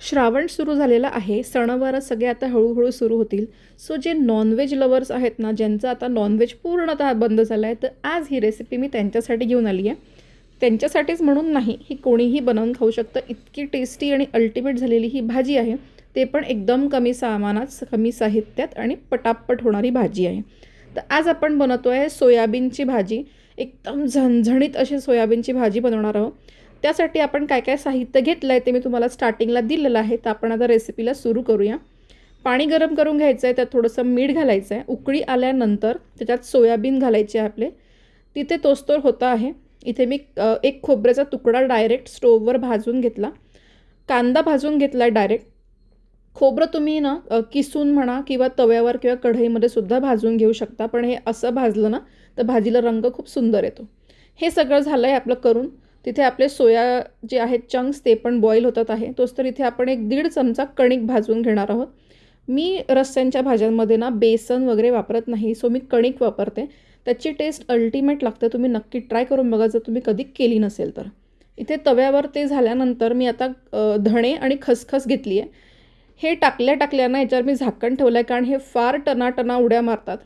श्रावण सुरू झालेला आहे. सणवार सगळे आता हळूहळू सुरू होतील. सो जे नॉनव्हेज लवर्स आहेत ना ज्यांचं आता नॉनव्हेज पूर्णतः बंद झालं आहे तर आज ही रेसिपी मी त्यांच्यासाठी घेऊन आली आहे. त्यांच्यासाठीच म्हणून नाही ही कोणीही बनवून खाऊ शकतं. इतकी टेस्टी आणि अल्टिमेट झालेली ही भाजी आहे. ते पण एकदम कमी सामानात कमी साहित्यात आणि पटापट होणारी भाजी आहे. तर आज आपण बनवतो आहे सोयाबीनची भाजी. एकदम झणझणीत अशी सोयाबीनची भाजी बनवणार आहोत. त्यासाठी आपण काय काय साहित्य घेतलं आहे ते मी तुम्हाला स्टार्टिंगला दिलेलं आहे. तर आपण आता रेसिपीला सुरू करूया. पाणी गरम करून घ्यायचं आहे त्यात थोडंसं मीठ घालायचं आहे उकळी आल्यानंतर त्याच्यात सोयाबीन घालायचे आहे आपले. तिथे तोस्तोर होता आहे. इथे मी एक खोबऱ्याचा तुकडा डायरेक्ट स्टोववर भाजून घेतला. कांदा भाजून घेतला आहे डायरेक्ट खोबरं तुम्ही ना किसून म्हणा किंवा तव्यावर किंवा कढईमध्ये सुद्धा भाजून घेऊ शकता. पण हे असं भाजलं ना तर भाजीला रंग खूप सुंदर येतो. हे सगळं झालं आहे आपलं करून. तिथे आपले सोया जे आहेत चंक्स ते पण बॉईल होतात आहे. तोच तर इथे आपण एक दीड चमचा कणिक भाजून घेणार आहोत. मी रस्स्यांच्या भाज्यांमध्ये ना बेसन वगैरे वापरत नाही सो मी कणिक वापरते. त्याची टेस्ट अल्टिमेट लागते तुम्ही नक्की ट्राय करून बघा जर तुम्ही कधी केली नसेल तर. इथे तव्यावर ते झाल्यानंतर मी आता धणे आणि खसखस घेतली आहे हे टाकल्या टाकल्यानं याच्यावर मी झाकण ठेवलं आहे कारण हे फार टनाटना उड्या मारतात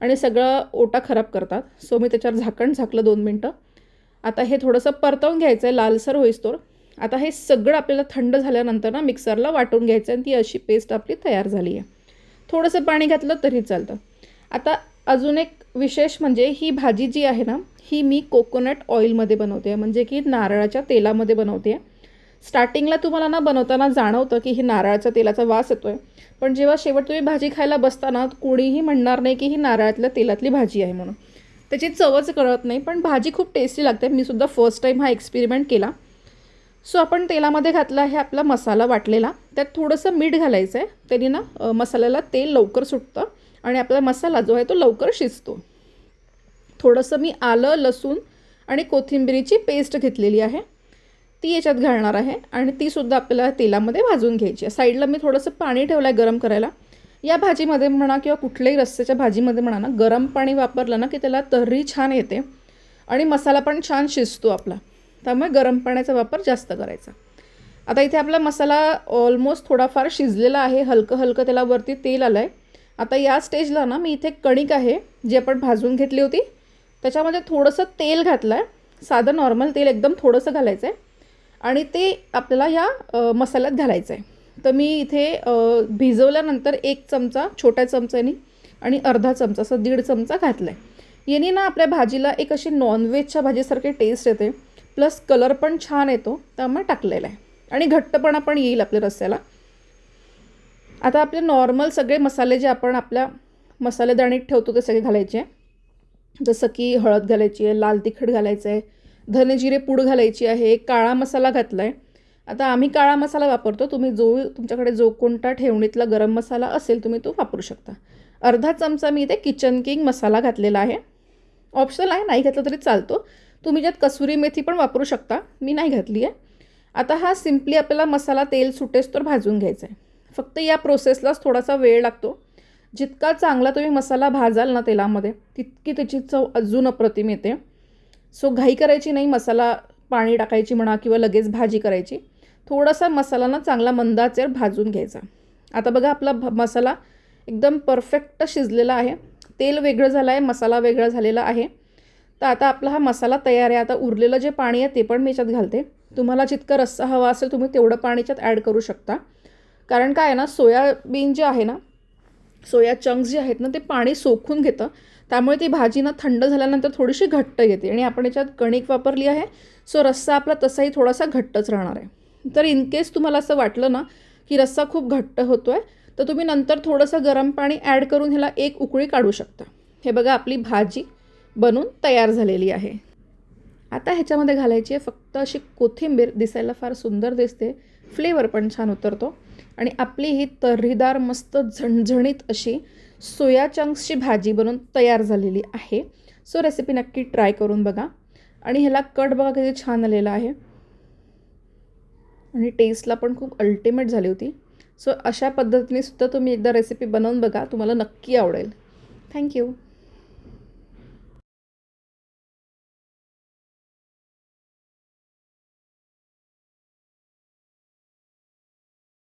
आणि सगळं ओटा खराब करतात. सो मी त्याच्यावर झाकण झाकलं दोन मिनटं. आता हे थोडंसं परतवून घ्यायचं आहे लालसर होईस्तोर आता हे सगळं आपल्याला थंड झाल्यानंतर ना मिक्सरला वाटून घ्यायचं आहे आणि ती अशी पेस्ट आपली तयार झाली आहे. थोडंसं पाणी घातलं तरी चालतं. आता अजून एक विशेष म्हणजे ही भाजी जी आहे ना ही मी कोकोनट ऑइलमध्ये बनवते. म्हणजे की नारळाच्या तेलामध्ये बनवते. स्टार्टिंगला तुम्हाला ना बनवताना जाणवतं की ही नारळाच्या तेलाचा वास येतो आहे पण जेव्हा शेवट तुम्ही भाजी खायला बसताना कोणीही म्हणणार नाही की ही नारळातल्या तेलातली भाजी आहे म्हणून. त्याची चवच कळत नाही पण भाजी खूप टेस्टी लागते. मी सुद्धा फर्स्ट टाईम हा एक्सपेरिमेंट केला. सो आपण तेलामध्ये घातला आहे आपला मसाला वाटलेला. त्यात थोडंसं मीठ घालायचं आहे त्याने ना मसाल्याला तेल लवकर सुटतं आणि आपला मसाला जो आहे तो लवकर शिजतो. थोडंसं मी आलं लसूण आणि कोथिंबिरीची पेस्ट घेतलेली आहे. ती याच्यात घालणार आहे आणि तीसुद्धा आपल्याला तेलामध्ये भाजून घ्यायची आहे. साईडला मी थोडंसं पाणी ठेवलं आहे गरम करायला. या भाजीमध्ये म्हणा किंवा कुठल्याही रस्स्याच्या भाजीमध्ये म्हणा ना गरम पाणी वापरलं ना की त्याला तर्री छान येते आणि मसाला पण छान शिजतो आपला. त्यामुळे गरम पाण्याचा वापर जास्त करायचा. आता इथे आपला मसाला ऑलमोस्ट थोडाफार शिजलेला आहे हलकं हलकं त्याला वरती तेल आलं आहे आता या स्टेजला ना मी इथे कणिक आहे जी आपण भाजून घेतली होती. त्याच्यामध्ये थोडंसं तेल घातलं आहे साधं नॉर्मल तेल एकदम थोडंसं घालायचं आहे आणि ते आपल्याला या मसाल्यात घालायचं आहे तर मी इथे भिजवल्यानंतर एक चमचा छोट्या चमच्यानी आणि अर्धा चमचा असं दीड चमचा घातला आहे याने ना आपल्या भाजीला एक अशी नॉनव्हेजच्या भाजीसारखी टेस्ट येते प्लस कलर पण छान येतो त्यामुळे टाकलेला आहे. आणि घट्टपणा पण येईल आपल्या रस्स्याला आता आपले नॉर्मल सगळे मसाले जे आपण आपल्या मसालेदाणीत ठेवतो ते सगळे घालायचे. जसं की हळद घालायची आहे लाल तिखट घालायचं आहे धनेजिरे पूड घालायची आहे काळा मसाला घातला आहे आता आम्ही काळा मसाला वापरतो तुम्ही जो तुमच्याकडे जो कोणता ठेवणीतला गरम मसाला असेल तुम्ही तो वापरू शकता. अर्धा चमचा मी इथे किचन किंग मसाला घातलेला आहे. ऑप्शनल आहे नाही घातलं तरी चालतो. तुम्ही ज्यात कसुरी मेथी पण वापरू शकता मी नाही घातली आहे. आता हा सिम्पली आपल्याला मसाला तेल सुटेस तर भाजून घ्यायचा आहे. फक्त या प्रोसेसलाच थोडासा वेळ लागतो. जितका चांगला तुम्ही मसाला भाजाल ना तेलामध्ये तितकी त्याची चव अजून अप्रतिम येते. सो घाई करायची नाही मसाला पाणी टाकायची म्हणा किंवा लगेच भाजी करायची. थोडासा मसाला ना चांगला मंदाचेर भाजून घ्यायचा. आता बघा आपला भ मसाला एकदम परफेक्ट शिजलेला आहे. तेल वेगळं झालं आहे मसाला वेगळा झालेला आहे. तर आता आपला हा मसाला तयार आहे. आता उरलेलं जे पाणी आहे ते पण मी याच्यात घालते. तुम्हाला जितकं रस्सा हवा असेल तुम्ही तेवढं पाणी याच्यात ॲड करू शकता. कारण काय आहे ना सोयाबीन जे आहे ना सोया चंक्स जे आहेत ना ते पाणी सोखून घेतं. त्यामुळे ती भाजी ना थंड झाल्यानंतर थोडीशी घट्ट येते. आणि आपण याच्यात कणिक वापरली आहे सो रस्सा आपला तसाही थोडासा घट्टच राहणार आहे. तर इन केस तुम्हाला असं वाटलं ना की रस्सा खूप घट्ट होतो आहे तर तुम्ही नंतर थोडंसं गरम पाणी ॲड करून ह्याला एक उकळी काढू शकता. हे बघा आपली भाजी बनून तयार झालेली आहे. आता ह्याच्यामध्ये घालायची आहे फक्त अशी कोथिंबीर दिसायला फार सुंदर दिसते. फ्लेवर पण छान उतरतो. आणि आपली ही तर्रीदार मस्त झणझणीत अशी सोया चंक्सची भाजी बनून तयार झालेली आहे. सो रेसिपी नक्की ट्राय करून बघा. आणि ह्याला कट बघा किती छान आलेला आहे. आणि टेस्टला पण खूप अल्टिमेट झाली होती. सो अशा पद्धतीने सुद्धा तुम्ही एकदा रेसिपी बनवून बघा तुम्हाला नक्की आवडेल. थँक्यू